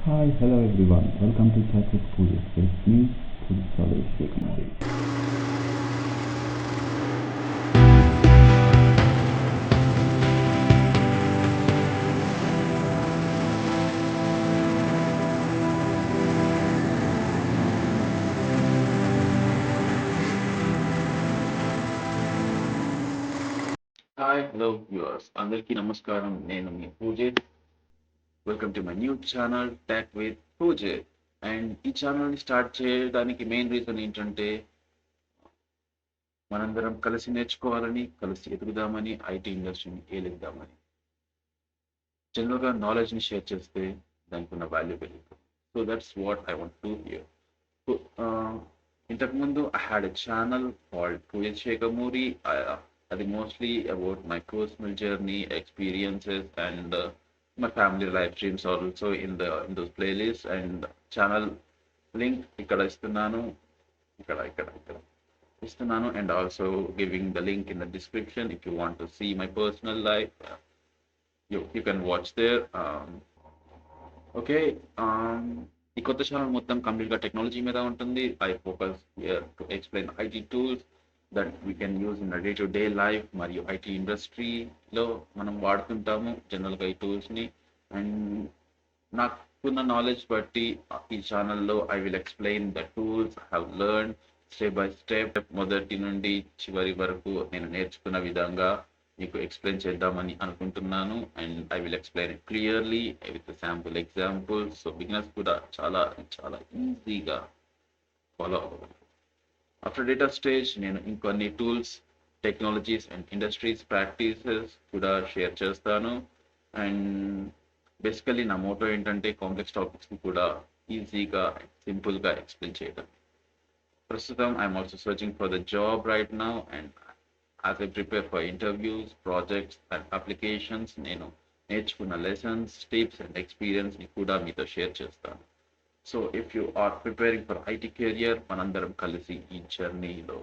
Hi, hello everyone. Welcome to Chat with Pooja. It's me, Pooja Saleh Shekhmari. Hi hello viewers అందరికీ నమస్కారం నేను మీ Poojith welcome to my new channel talk with Puje and ఈ ఛానల్ని start చేయడానికి main reason ఏంటంటే మనందరం కలిసి నేర్చుకోవాలని కలిసి ఎదుగుదామని ఐటీ ఇండస్ట్రీని ఏలిద్దామని జనరల్గా నాలెడ్జ్ని షేర్ చేస్తే దానికి ఉన్న వాల్యూ పెరుగుతుంది so that's what I want to hear ఇంతకుముందు I had a channel called Pooja Sekhamuri అది mostly about my personal journey experiences and my family life streams also in the in those playlist and channel link ఇక్కడ ఇస్తున్నాను ఇక్కడ ఇక్కడ ఇక్కడ ఇస్తున్నాను and also giving the link in the description if you want to see my personal life you you can watch there okay ఈ కొత్త channel మొత్తం కంప్లీట్గా టెక్నాలజీ మీద ఉంటుంది I focus to explain IT tools that we can use in day to day life మరియు IT ఇండస్ట్రీలో మనం వాడుతుంటాము జనరల్గా ఈ టూల్స్ని అండ్ నాకున్న నాలెడ్జ్ బట్టి ఈ ఛానల్లో I will explain the tools have learn step by step మొదటి నుండి చివరి వరకు నేను నేర్చుకున్న విధంగా మీకు ఎక్స్ప్లెయిన్ చేద్దామని అనుకుంటున్నాను. And I will explain it clearly with sample examples so beginners కూడా చాలా చాలా ఈజీగా ఫాలో అవ్వాలి ఆఫ్టర్ డేటా స్టేజ్ నేను ఇంకొన్ని tools technologies and industries practices కూడా షేర్ చేస్తాను అండ్ బేసికలీ నా మోటో ఏంటంటే కాంప్లెక్స్ టాపిక్స్ని కూడా ఈజీగా సింపుల్గా ఎక్స్ప్లెయిన్ చేయడం ప్రస్తుతం I'm also searching for the job right now and as I prepare for interviews projects and applications నేను నేర్చుకున్న లెసన్స్ టిప్స్ అండ్ ఎక్స్పీరియన్స్ని కూడా మీతో షేర్ చేస్తాను so if you are preparing for IT career మనందరం కలిసి ఈ జర్నీలో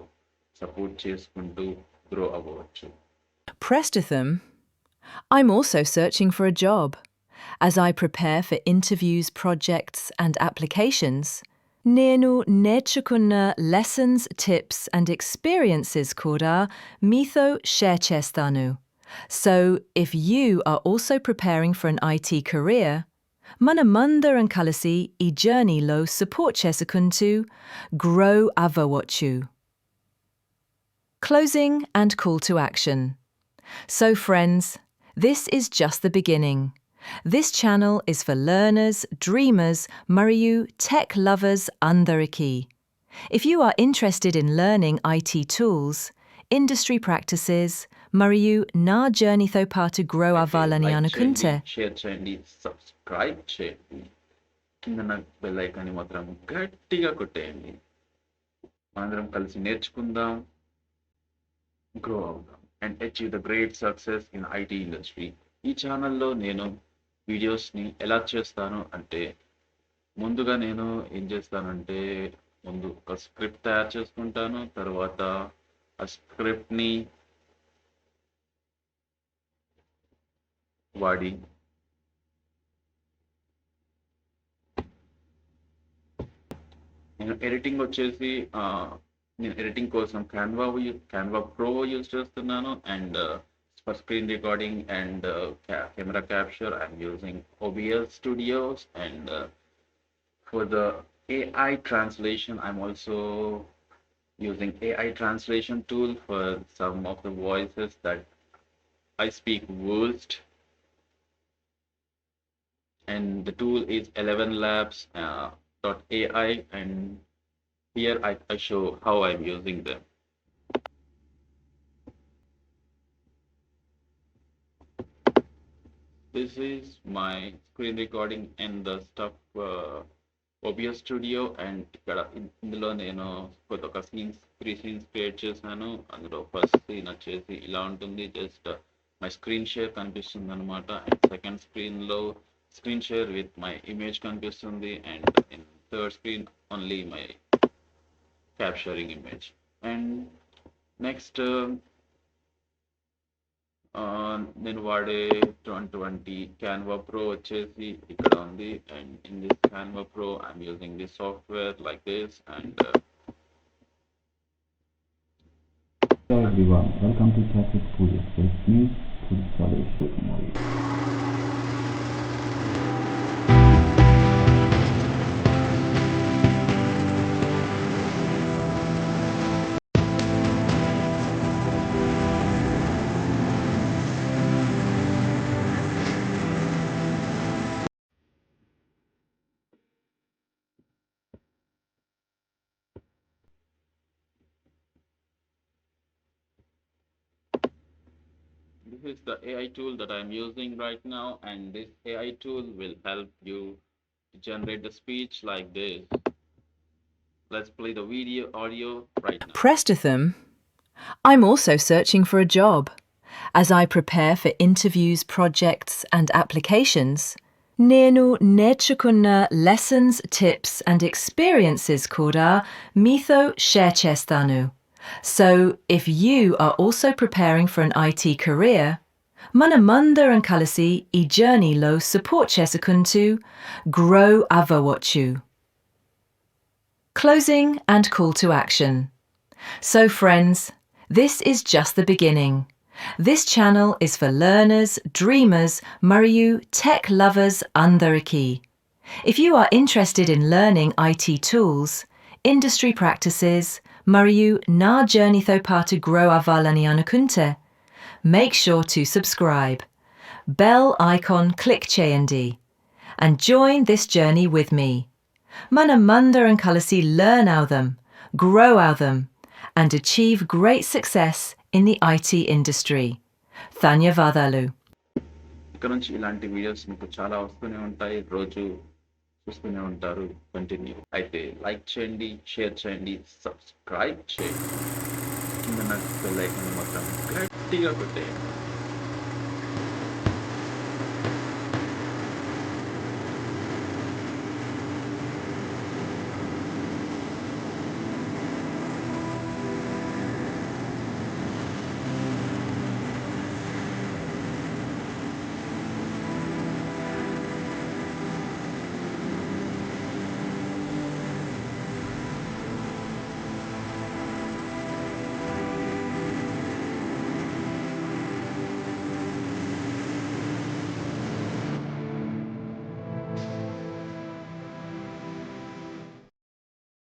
సపోర్ట్ చేసుకుంటూ గ్రో అవ్వచ్చు Prestatham. I'm also searching for a job. As I prepare for interviews, projects, and applications, నేను నేర్చుకున్న lessons, tips, and experiences కూడా మీతో share చేస్తాను. So, if you are also preparing for an IT career, Manamunda and Kalasi e journey lo support Chesakuntu, grow Avawachu. Closing and call to action. So, friends, this is just the beginning. This channel is for learners, dreamers, Muriyu, tech lovers, Andariki. If you are interested in learning IT tools, industry practices, Mariu na journey tho partu grow avalani anukunte. Share చేయండి subscribe చేయండి కింద bell ఐకాన్ని మాత్రం గట్టిగా కొట్టేయండి మనందరం కలిసి నేర్చుకుందాం గ్రో అవుదాం and achieve the great success in IT industry ఈ ఛానల్లో నేను వీడియోస్ని ఎలా చేస్తాను అంటే ముందుగా నేను ఏం చేస్తానంటే ముందు ఒక స్క్రిప్ట్ తయారు చేసుకుంటాను తర్వాత ఆ స్క్రిప్ట్ని వాడి నేను ఎడిటింగ్ వచ్చేసి ఆ, నేను ఎడిటింగ్ కోసం క్యాన్వా క్యాన్వా ప్రో యూజ్ చేస్తున్నాను and for screen recording and camera capture I'm using OBS studios and for the AI translation, I'm also using AI translation tool for some of the voices that I speak worst. And the tool is 11 labs uh, dot AI and here I, I show how I'm using them. This is my screen recording and the stuff uh, OBS studio and ఇక్కడ in- ఇందులో నేను కొత్త ఒక scenes three scenes create చేశాను అందులో first scene వచ్చేసి ఇలా ఉంటుంది జస్ట్ మై స్క్రీన్ షేర్ కనిపిస్తుంది అనమాట అండ్ సెకండ్ స్క్రీన్లో screen share with my image కనిపిస్తుంది and in third screen only my capturing image and next ఆ, నేను వాడే ట్వంటీ క్యాన్వా ప్రో వచ్చేసి ఇక్కడ ఉంది and in this Canva pro I'm using this software like this and Hello everyone, welcome to Chat with Puri. It's me, Puri Saleh this is the AI tool that I'm using right now and this AI tool will help you to generate the speech like this. Let's play the video audio right now. Prestatham. I'm also searching for a job. As I prepare for interviews, projects and applications, Nenu nechukunna lessons, tips and experiences koda mitho sherchestanu. So, if you are also preparing for an IT career, Manamunda and Kalasi i journey lo support Chesakuntu, grow avawachu. Closing and call to action. So, friends, this is just the beginning. This channel is for learners, dreamers, Mariu, tech lovers, Andariki. If you are interested in learning IT tools, industry practices, Mariu na journey thopatu grow avalani anukunte, make sure to subscribe. Bell icon click chayandi and join this journey with me. Mana manda and kalasi learn out them, grow out them, and achieve great success in the IT industry. Thanya Vadalu. ఇక్కడ నుంచి ఇలాంటి videos మీకు చాలా వస్తూనే ఉంటాయి రోజు చూస్తూనే ఉంటారు. కంటిన్యూ అయితే లైక్ చేయండి షేర్ చేయండి సబ్స్క్రైబ్ చేయండి. కింద నాకు లైక్ మాత్రం గట్టిగా కొట్టేయండి.